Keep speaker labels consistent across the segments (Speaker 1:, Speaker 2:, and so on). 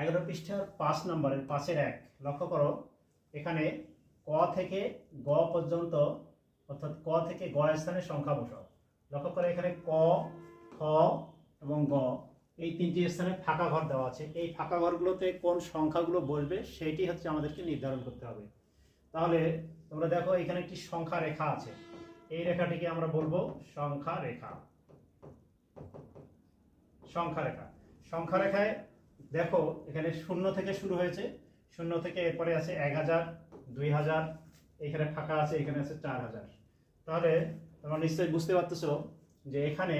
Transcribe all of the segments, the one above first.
Speaker 1: এগারো পৃষ্ঠার পাঁচ নম্বরের পাঁচের এক লক্ষ্য করো এখানে ক থেকে গ পর্যন্ত অর্থাৎ ক থেকে গ স্থানে সংখ্যা বসাও লক্ষ্য করো এখানে ক খ এবং গ এই তিনটি স্থানে ফাঁকা ঘর দেওয়া আছে এই ফাঁকা ঘরগুলোতে কোন সংখ্যাগুলো বসবে সেটি হচ্ছে আমাদেরকে নির্ধারণ করতে হবে তাহলে তোমরা দেখো এখানে একটি সংখ্যা রেখা আছে এই রেখাটিকে আমরা বলবো সংখ্যা রেখা সংখ্যা রেখা সংখ্যা রেখায় দেখো এখানে শূন্য থেকে শুরু হয়েছে শূন্য থেকে এরপরে আছে এক হাজার দুই হাজার এখানে ফাঁকা আছে এখানে আছে চার হাজার তাহলে তোমরা নিশ্চয়ই বুঝতে পারতেছো যে এখানে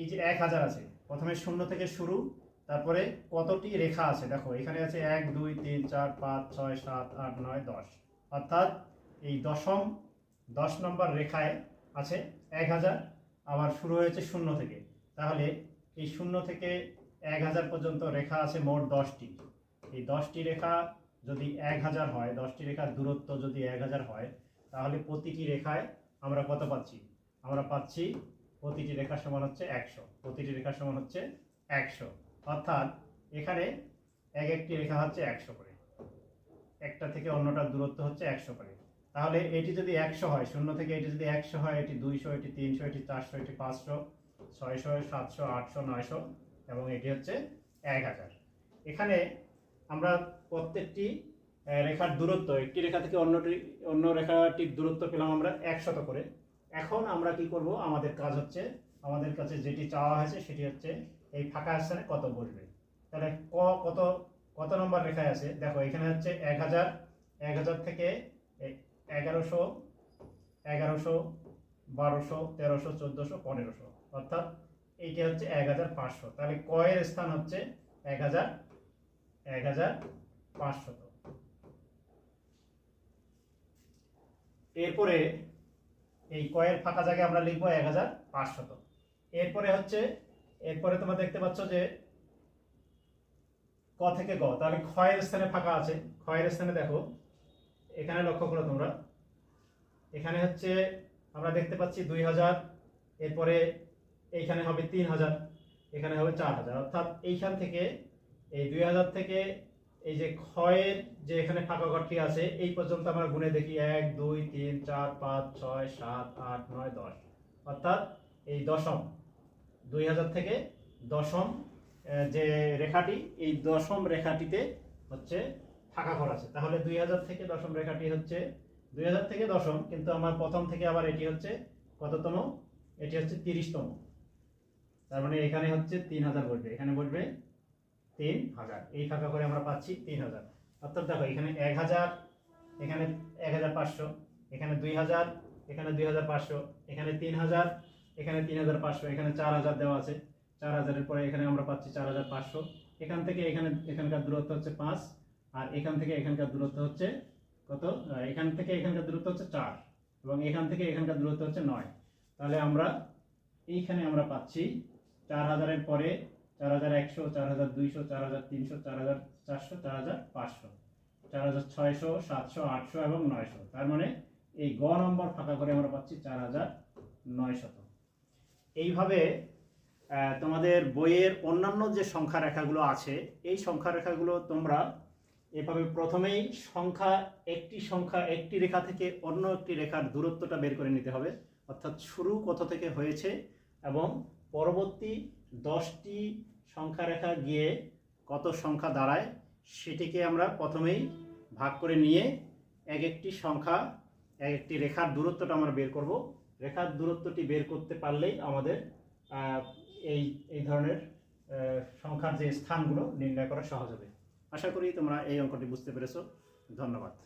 Speaker 1: এই যে এক হাজার আছে প্রথমে শূন্য থেকে শুরু তারপরে কতটি রেখা আছে দেখো এখানে আছে এক দুই তিন চার পাঁচ ছয় সাত আট নয় দশ অর্থাৎ এই দশম দশ নম্বর রেখায় আছে এক হাজার আবার শুরু হয়েছে শূন্য থেকে তাহলে এই শূন্য থেকে এক হাজার পর্যন্ত রেখা আছে মোট দশটি এই দশটি রেখা যদি এক হাজার হয় দশটি রেখার দূরত্ব যদি এক হাজার হয় তাহলে প্রতিটি রেখায় আমরা কত পাচ্ছি আমরা পাচ্ছি প্রতিটি রেখার সমান হচ্ছে একশো প্রতিটি রেখার সমান হচ্ছে একশো অর্থাৎ এখানে এক একটি রেখা হচ্ছে একশো করে একটা থেকে অন্যটার দূরত্ব হচ্ছে একশো করে তাহলে এটি যদি একশো হয় শূন্য থেকে এটি যদি একশো হয় এটি দুইশো এটি তিনশো এটি চারশো এটি পাঁচশো ছয়শো সাতশো আটশো নয়শো এবং এটি হচ্ছে এক আকার এখানে আমরা প্রত্যেকটি রেখার দূরত্ব একটি রেখা থেকে অন্যটি অন্য রেখাটির দূরত্ব পেলাম আমরা একশত করে এখন আমরা কি করব আমাদের কাজ হচ্ছে আমাদের কাছে যেটি চাওয়া হয়েছে সেটি হচ্ছে এই ফাঁকা স্থানে কত বসবে তাহলে ক কত কত নম্বর রেখায় আছে দেখো এখানে হচ্ছে এক হাজার এক হাজার থেকে এগারোশো এগারোশো বারোশো তেরোশো চোদ্দোশো পনেরোশো অর্থাৎ এইটা হচ্ছে এক হাজার পাঁচশো তাহলে কয়ের স্থান হচ্ছে এক হাজার এক হাজার পাঁচশত এরপরে এই কয়ের ফাঁকা জায়গায় আমরা লিখবো এক হাজার পাঁচশত এরপরে হচ্ছে এরপরে তোমরা দেখতে পাচ্ছ যে ক থেকে গ তাহলে ক্ষয়ের স্থানে ফাঁকা আছে ক্ষয়ের স্থানে দেখো এখানে লক্ষ্য করো তোমরা এখানে হচ্ছে আমরা দেখতে পাচ্ছি দুই হাজার এরপরে এইখানে হবে তিন হাজার এখানে হবে চার হাজার অর্থাৎ এইখান থেকে এই দুই হাজার থেকে এই যে ক্ষয়ের যে এখানে ফাঁকা ঘরটি আছে এই পর্যন্ত আমরা গুনে দেখি এক দুই তিন চার পাঁচ ছয় সাত আট নয় দশ অর্থাৎ এই দশম দুই হাজার থেকে দশম যে রেখাটি এই দশম রেখাটিতে হচ্ছে ফাঁকা ঘর আছে তাহলে দুই হাজার থেকে দশম রেখাটি হচ্ছে দুই হাজার থেকে দশম কিন্তু আমার প্রথম থেকে আবার এটি হচ্ছে কততম এটি হচ্ছে তিরিশতম তার মানে এখানে হচ্ছে তিন হাজার বসবে এখানে বসবে তিন হাজার এই ফাঁকা করে আমরা পাচ্ছি তিন হাজার অর্থাৎ দেখো এখানে এক হাজার এখানে এক হাজার পাঁচশো এখানে দুই হাজার এখানে দুই হাজার পাঁচশো এখানে তিন হাজার এখানে তিন হাজার পাঁচশো এখানে চার হাজার দেওয়া আছে চার হাজারের পরে এখানে আমরা পাচ্ছি চার হাজার পাঁচশো এখান থেকে এখানে এখানকার দূরত্ব হচ্ছে পাঁচ আর এখান থেকে এখানকার দূরত্ব হচ্ছে কত এখান থেকে এখানকার দূরত্ব হচ্ছে চার এবং এখান থেকে এখানকার দূরত্ব হচ্ছে নয় তাহলে আমরা এইখানে আমরা পাচ্ছি চার হাজারের পরে চার হাজার একশো চার হাজার দুইশো চার হাজার তিনশো চার হাজার চারশো চার হাজার পাঁচশো চার হাজার ছয়শো সাতশো আটশো এবং নয়শো তার মানে এই গ নম্বর ফাঁকা করে আমরা পাচ্ছি চার হাজার শত এইভাবে তোমাদের বইয়ের অন্যান্য যে সংখ্যা রেখাগুলো আছে এই সংখ্যা রেখাগুলো তোমরা এভাবে প্রথমেই সংখ্যা একটি সংখ্যা একটি রেখা থেকে অন্য একটি রেখার দূরত্বটা বের করে নিতে হবে অর্থাৎ শুরু কত থেকে হয়েছে এবং পরবর্তী দশটি সংখ্যা রেখা গিয়ে কত সংখ্যা দাঁড়ায় সেটিকে আমরা প্রথমেই ভাগ করে নিয়ে এক একটি সংখ্যা এক একটি রেখার দূরত্বটা আমরা বের করব রেখার দূরত্বটি বের করতে পারলেই আমাদের এই এই ধরনের সংখ্যার যে স্থানগুলো নির্ণয় করা সহজ হবে আশা করি তোমরা এই অঙ্কটি বুঝতে পেরেছ ধন্যবাদ